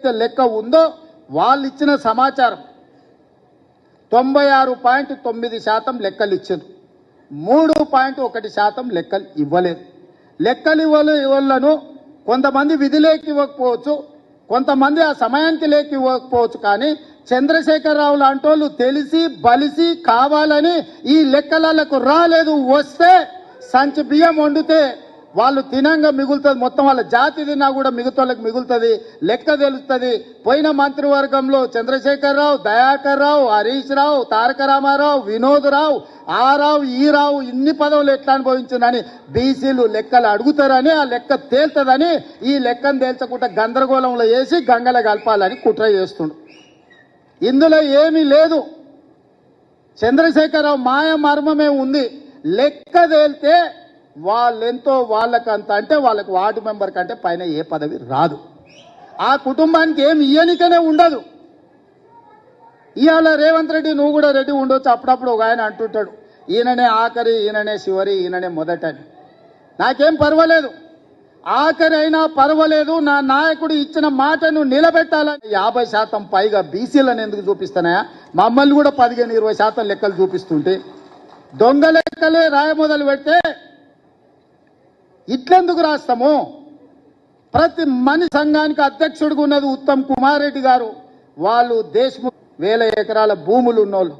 ఏదైతే లెక్క ఉందో వాళ్ళు ఇచ్చిన సమాచారం తొంభై ఆరు పాయింట్ తొమ్మిది శాతం లెక్కలు ఇచ్చారు మూడు పాయింట్ ఒకటి శాతం లెక్కలు ఇవ్వలేదు. లెక్కలు ఇవ్వలు ఇవ్వలను కొంతమంది విధిలోకి ఇవ్వకపోవచ్చు కొంతమంది ఆ సమయానికి లేకి ఇవ్వకపోవచ్చు కానీ చంద్రశేఖరరావు లాంటి వాళ్ళు తెలిసి బలిసి కావాలని ఈ లెక్కలకు రాలేదు. వస్తే సంచి బియ్యం వండితే వాళ్ళు తినంగా మిగులుతుంది. మొత్తం వాళ్ళ జాతి తిన్నా కూడా మిగతాళ్ళకి మిగులుతుంది. లెక్క తెలుస్తుంది. పోయిన మంత్రివర్గంలో చంద్రశేఖరరావు దయాకర్ రావు హరీష్ రావు తారక రామారావు వినోద్ రావు ఆ రావు ఈ రావు ఇన్ని పదవులు ఎట్లా అనుభవించిందని బీసీలు లెక్కలు అడుగుతారని ఆ లెక్క తేల్తుందని ఈ లెక్కను తేల్చకుండా గందరగోళంలో వేసి గంగల కలపాలని కుట్ర చేస్తుండు. ఇందులో ఏమీ లేదు. చంద్రశేఖరరావు మాయ మర్మమే ఉంది. లెక్క తేలితే వాళ్ళెంతో వాళ్ళకంత అంటే వాళ్ళకి వార్డు మెంబర్ కంటే పైన ఏ పదవి రాదు. ఆ కుటుంబానికి ఏం ఇయ్యనికనే ఉండదు. ఇవాళ రేవంత్ రెడ్డి నువ్వు కూడా రెడ్డి ఉండొచ్చు. అప్పుడప్పుడు ఒక ఆయన అంటుంటాడు ఈయననే ఆఖరి ఈయననే చివరి ఈయననే మొదటని నాకేం పర్వాలేదు. ఆఖరి అయినా పర్వాలేదు. నా నాయకుడు ఇచ్చిన మాటను నిలబెట్టాలని యాభై శాతం పైగా బీసీలను ఎందుకు చూపిస్తున్నాయా? మమ్మల్ని కూడా పదిహేను ఇరవై శాతం లెక్కలు చూపిస్తుంటే. దొంగ లెక్కలే రాయ మొదలు పెడితే ఇట్లెందుకు రాస్తాము? ప్రతి మనిషి సంఘానికి అధ్యక్షుడిగా ఉన్నది ఉత్తమ్ కుమార్ రెడ్డి గారు. వాళ్ళు దేశము వేల ఎకరాల భూములు ఉన్నోళ్ళు.